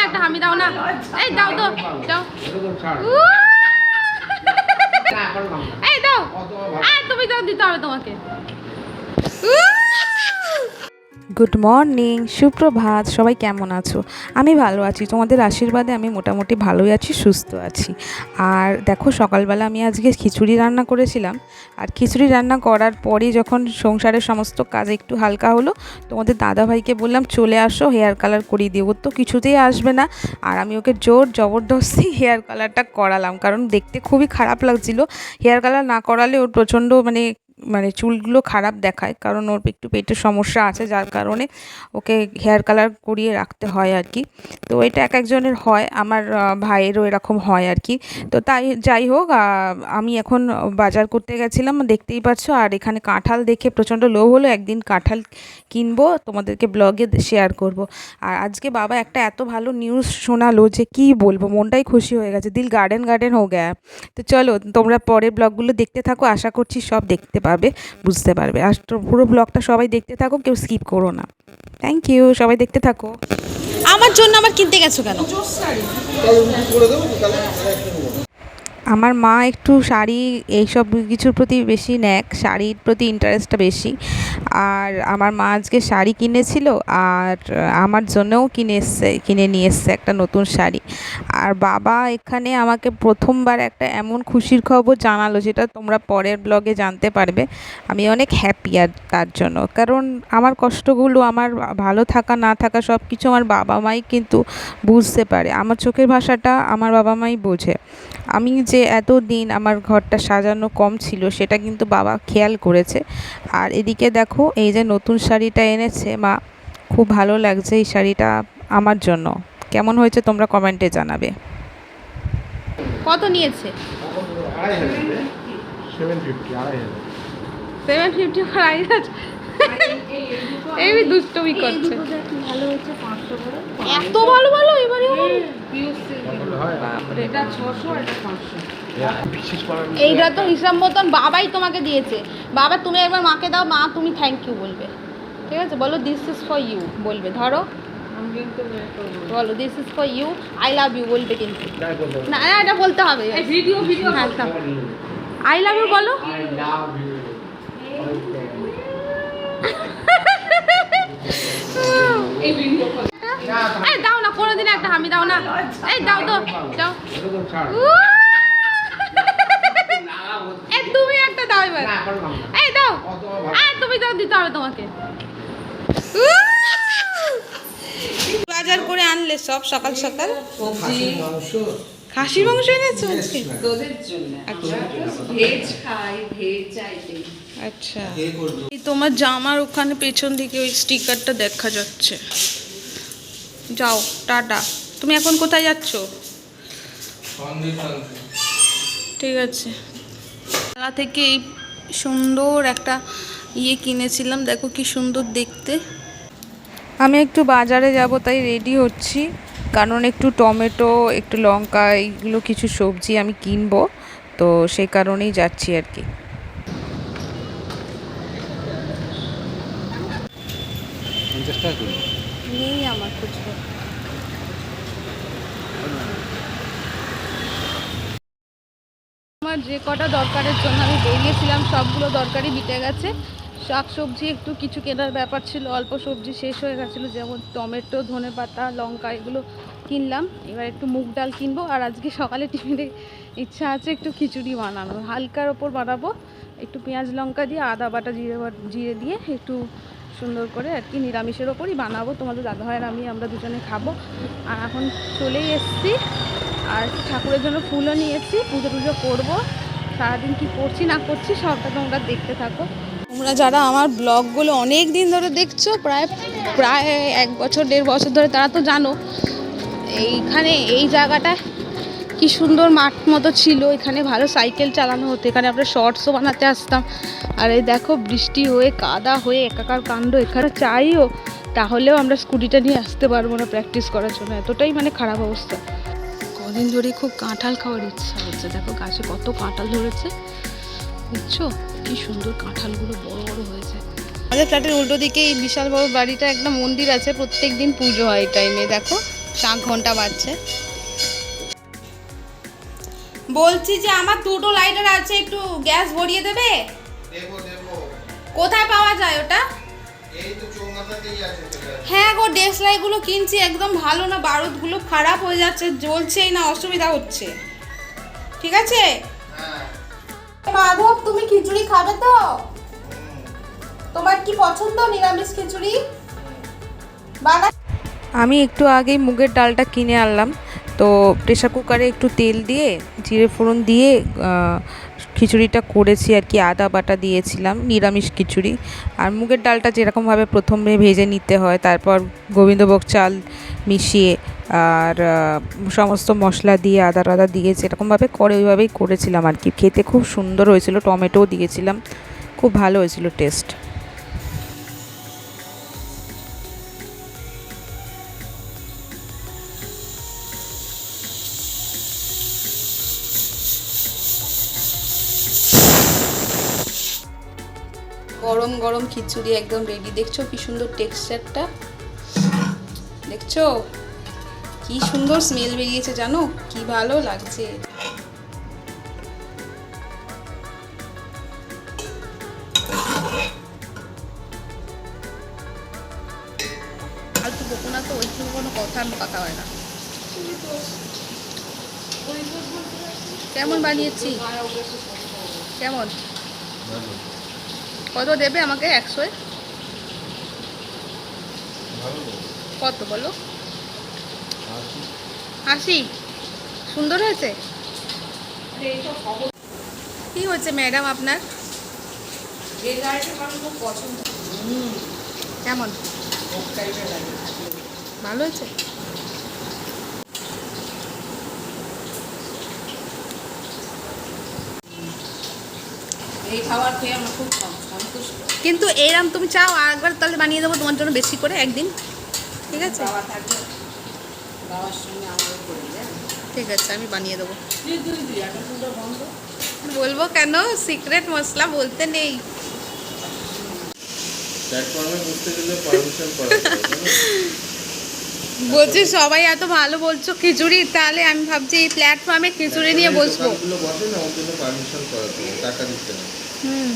কোনোদিন একটা হামি দাও না। এই দাও তো দাও। এই দাও। তুমি দাও দিতে হবে তোমাকে! গুড মর্নিং সুপ্রভাত, সবাই কেমন আছো? আমি ভালো আছি, তোমাদের আশীর্বাদে আমি মোটামুটি ভালোই আছি, সুস্থ আছি। আর দেখো, সকালবেলা আমি আজকে খিচুড়ি রান্না করেছিলাম। আর খিচুড়ি রান্না করার পরই যখন সংসারের সমস্ত কাজ একটু হালকা হলো, তোমাদের দাদাভাইকে বললাম, চলে আসো হেয়ার কালার করিয়ে দিয়ে। ও তো কিছুতেই আসবে না। আর আমি ওকে জোর জবরদস্তি হেয়ার কালারটা করালাম। কারণ দেখতে খুবই খারাপ লাগছিল। হেয়ার কালার না করালে ওর প্রচণ্ড মানে মানে চুলগুলো খারাপ দেখায়, কারণ ওর একটু পেটের সমস্যা আছে, যার কারণে ওকে হেয়ার কালার করিয়ে রাখতে হয় আর কি। তো এটা এক একজনের হয়, আমার ভাইয়েরও এরকম হয় আর কি। তো তাই যাই হোক আমি এখন বাজার করতে গেছিলাম, দেখতেই পাচ্ছ, আর এখানে কাঁঠাল দেখে প্রচণ্ড লোভ হলো, একদিন কাঁঠাল কিনবো, তোমাদেরকে ব্লগে শেয়ার করব। আর আজকে বাবা একটা এত ভালো নিউজ শোনালো যে কি বলব, মনটাই খুশি হয়ে গেছে, দিল গার্ডেন গার্ডেন হয়ে গেয়া তো চলো, তোমরা পরের ব্লগগুলো দেখতে থাকো, আশা করছি সব দেখতে পাবে। বুঝতে পারবে। আর তো পুরো ব্লগটা সবাই দেখতে থাকো কেউ স্কিপ করো না। থ্যাংক ইউ সবাই দেখতে থাকো। আমার জন্য আমার কিনতে গেছো কেন? আমার মা একটু শাড়ি এইসব কিছুর প্রতি বেশি ন্যাক, শাড়ির প্রতি ইন্টারেস্টটা বেশি। আর আমার মা আজকে শাড়ি কিনেছিল আর আমার জন্যও কিনে এসছে, কিনে নিয়ে এসছে একটা নতুন শাড়ি। আর বাবা এখানে আমাকে প্রথমবার একটা এমন খুশির খবর জানালো যেটা তোমরা পরের ব্লগে জানতে পারবে। আমি অনেক হ্যাপি আর তার জন্য। কারণ আমার কষ্টগুলো, আমার ভালো থাকা, না থাকা সব কিছু আমার বাবা মাই কিন্তু বুঝতে পারে। আমার চোখের ভাষাটা আমার বাবা মাই বোঝে। আমি যে এত দিন আমার ঘরটা সাজানো কম ছিল সেটা কিন্তু বাবা খেয়াল করেছে। আর এদিকে দেখো এই যে নতুন শাড়িটা এনেছে মা খুব ভালো লাগছে এই শাড়িটা আমার জন্য। কেমন হয়েছে তোমরা কমেন্টে জানাবে। কত নিয়েছে? সেভেন ফিফটি আড়াই হাজার। সেভেন ফিফটি আড়াই হাজার। এই দুষ্টমি করছে। এত ভালো ভালো? এবারে আবার? বাপরে বিশেষ করার এইটা তো হিসাব মতন বাবাই তোমাকে দিয়েছে। বাবা তুমি একবার মাকে দাও মা তুমি থ্যাংক ইউ বলবে। ঠিক আছে? বলো দিস ইজ ফর ইউ বলবে। ধরো। বলো this is for you I love you বলবে কিন্তু। না না, এটা বলতে হবে। Video video I love you বলো। এই দাও না কোনোদিন একটা হামি দাও না। এই দাও তো দাও এটা তো ছাড়। উ! এই তুমি একটা দাও এবার না, পারলাম না। এই দাও। অত তুমি দাও দিতে হবে তোমাকে। বাজার করে আনলে সব সকাল সকাল? খাসির মাংস, খাসির মাংস এনেছো আজকে? আচ্ছা। আচ্ছা এই তোমার জামার ওখানে পেছন দিকে ওই স্টিকারটা দেখা যাচ্ছে। যাও টাটা। তুমি এখন কোথায় যাচ্ছ? ঠিক আছে। মেলা থেকে এই সুন্দর একটা ইয়ে কিনেছিলাম। দেখো কি সুন্দর দেখতে। আমি একটু বাজারে যাব তাই রেডি হচ্ছি। কারণ একটু টমেটো একটু লঙ্কা এইগুলো কিছু সবজি আমি কিনবো। তো সেই কারণেই যাচ্ছি আর কি। নেই আমার খুচরো। যে কটা দরকারের জন্য আমি বেরিয়েছিলাম, সবগুলো দরকারই মিটে গেছে। শাক সবজি একটু কিছু কেনার ব্যাপার ছিল, অল্প সবজি শেষ হয়ে গেছিল, যেমন টমেটো, ধনে পাতা, লঙ্কা এগুলো কিনলাম। এবার একটু মুগ ডাল কিনবো, আর আজকে সকালে টিফিনে ইচ্ছা আছে একটু খিচুড়ি বানানো হালকার ওপর বানাবো, একটু পেঁয়াজ লঙ্কা দিয়ে, আদা বাটা জিরে জিরে দিয়ে একটু সুন্দর করে আর কি নিরামিষের ওপরই বানাবো। তোমাদের দাদা ভাইয়ের আমি, আমরা দুজনে খাব। আর এখন চলেই এসছি, আর ঠাকুরের জন্য ফুলও নিয়েছি, পুজো টুজো করব। সারাদিন কি করছি, না করছি, সবটা তোমরা দেখতে থাকো। তোমরা যারা আমার ব্লগগুলো অনেক দিন ধরে দেখছ, প্রায় প্রায় এক বছর, দেড় বছর ধরে, তারা তো জানো, এইখানে, এই জায়গাটা কি সুন্দর মাঠ মতো ছিল, এখানে ভালো সাইকেল চালানো হতো, এখানে আমরা শর্টসও বানাতে আসতাম। আর এই দেখো, বৃষ্টি হয়ে, কাদা হয়ে, একাকার কাণ্ড, এখানে চাইও, তাহলেও আমরা স্কুটিটা নিয়ে আসতে পারব না প্র্যাকটিস করার জন্য। এতটাই মানে খারাপ অবস্থা। কদিন ধরে খুব কাঁঠাল খাওয়ার ইচ্ছা হচ্ছে। দেখো গাছে কত কাঁঠাল ধরেছে। বুঝছ? কি সুন্দর কাঁঠালগুলো বড় বড় হয়েছে। আমাদের ফ্ল্যাটের উল্টো দিকে এই বিশাল বড় বাড়িটা একটা মন্দির আছে। প্রত্যেক দিন পুজো হয় এই টাইমে দেখো। চাক ঘণ্টা বাজছে। বলছি যে আমার দুটো লাইটার আছে একটু গ্যাস ভরিয়ে দেবে? দেবো দেবো। কোথায় পাওয়া যায় ওটা? হ্যাঁ গো ডেসলাইগুলো কিনছি একদম ভালো না বারুদগুলো খারাপ হয়ে যাচ্ছে জ্বলছেই না অসুবিধা হচ্ছে। ঠিক আছে? হ্যাঁ। মাধব তুমি খিচুড়ি খাবে তো? তোমার কি পছন্দ নিরামিষ খিচুড়ি? বানা আমি একটু আগেই মুগের ডালটা কিনে আনলাম। তো প্রেশার কুকারে একটু তেল দিয়ে, জিরে ফোড়ন দিয়ে খিচুড়িটা করেছি আর কি, আদা বাটা দিয়েছিলাম, নিরামিষ খিচুড়ি। আর মুগের ডালটা যেরকমভাবে প্রথমে ভেজে নিতে হয়, তারপর গোবিন্দভোগ চাল মিশিয়ে আর সমস্ত মশলা দিয়ে, আদা আদা দিয়ে যেরকমভাবে করে, ওইভাবেই করেছিলাম আর কি। খেতে খুব সুন্দর হয়েছিল, টমেটোও দিয়েছিলাম। খুব ভালো হয়েছিল টেস্ট গরম গরম খিচুড়ি একদম রেডি দেখছ কি সুন্দর টেক্সচারটা দেখছ? কি সুন্দর স্মেল বেরিয়েছে, জানো? কি ভালো লাগছে। তো কোনো কথা কথা হয় না। কেমন বানিয়েছি? কেমন? কত দেবে আমাকে? একশোয়? কত বলো? আসি আশি? সুন্দর হয়েছে? কি হচ্ছে ম্যাডাম আপনার? কেমন? ভালো হয়েছে? এই খাবার খেয়ে আমার খুব সন্তুষ্ট কিন্তু এরম তুমি চাও আর একবার তাহলে বানিয়ে দেবো তোমার জন্য বেশি করে একদিন। ঠিক আছে? বাবা থাকবে বাবার সঙ্গে আমারও করে ঠিক আছে আমি বানিয়ে দেবো। বলব কেন? সিক্রেট মশলা বলতে নেই। বলছি সবাই এত ভালো বলছো খিচুড়ি তাহলে আমি ভাবছি এই প্ল্যাটফর্মে খিচুড়ি নিয়ে বসবো। হুম।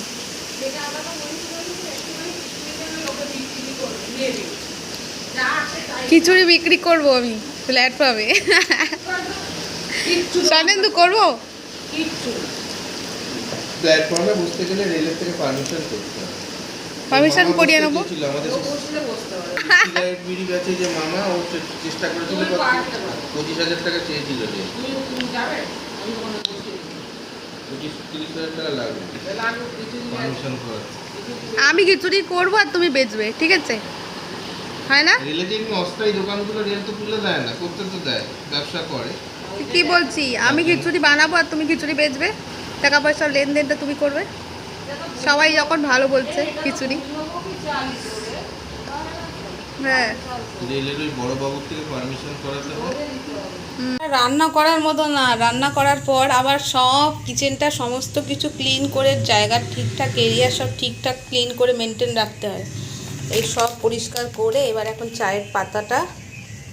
খিচুড়ি বিক্রি করব আমি প্ল্যাটফর্মে সানেন্দু করব? কিচ্ছু। না। প্ল্যাটফর্মে বসতে গেলে রেলের থেকে পারমিশন করতে হবে। পারমিশন করিয়ে নেব? বিড়ি যে মামা ও চেষ্টা করেছিল। পঁচিশ হাজার টাকা চেয়েছিল যে। আমি খিচুড়ি করব আর তুমি বেচবে ঠিক আছে? হয় না? অস্থায়ী দোকানগুলো রেল তো তুলে দেয় না করতে তো দেয় ব্যবসা করে। কি বলছি? আমি খিচুড়ি বানাবো আর তুমি খিচুড়ি বেচবে? টাকা পয়সার লেনদেনটা তুমি করবে? সবাই যখন ভালো বলছে খিচুড়ি। রেলের ওই বড় বাবুর থেকে পারমিশন করাতে হবে। রান্না করার মতো না। রান্না করার পর আবার সব কিচেনটা সমস্ত কিছু ক্লিন করে জায়গা ঠিকঠাক এরিয়া সব ঠিকঠাক ক্লিন করে মেনটেন রাখতে হয়। এই সব পরিষ্কার করে এবার এখন চায়ের পাতাটা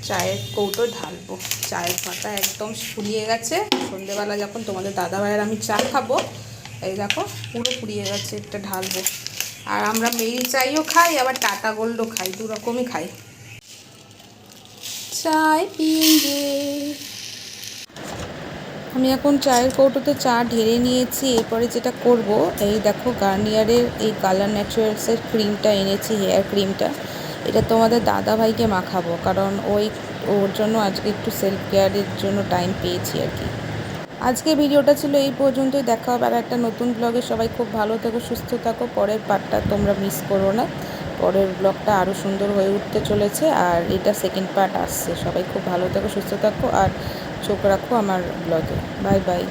চায়ের কৌটো ঢালবো। চায়ের পাতা একদম ফুলিয়ে গেছে। সন্ধেবেলা যখন তোমাদের দাদা ভাইয়ের আমি চা খাব এই দেখো পুরো ফুরিয়ে গেছে এটা ঢালবো। আর আমরা মেরি চাইও খাই, আবার টাটা গোল্ডও খাই, দু রকমই খাই। চায় পিয়েঙ্গে আমি এখন চায়ের কৌটোতে চা ঢেলে নিয়েছি, এরপরে যেটা করব, এই দেখো গার্নিয়ারের এই কালার ন্যাচারালসের ক্রিমটা এনেছি, হেয়ার ক্রিমটা। এটা তোমাদের দাদা ভাইকে মাখাবো, কারণ ওই, ওর জন্য আজকে একটু সেলফ কেয়ারের জন্য টাইম পেয়েছি আর কি। আজকে ভিডিওটা ছিল এই পর্যন্তই। দেখা হবে আর একটা নতুন ব্লগে সবাই খুব ভালো থাকো, সুস্থ থাকো। পরের পার্টটা তোমরা মিস করো না। পরের ব্লগটা আরও সুন্দর হয়ে উঠতে চলেছে। আর এটা সেকেন্ড পার্ট আসছে। সবাই খুব ভালো থাকো, সুস্থ থাকো। আর চোখ রাখো আমার ব্লগে বাই বাই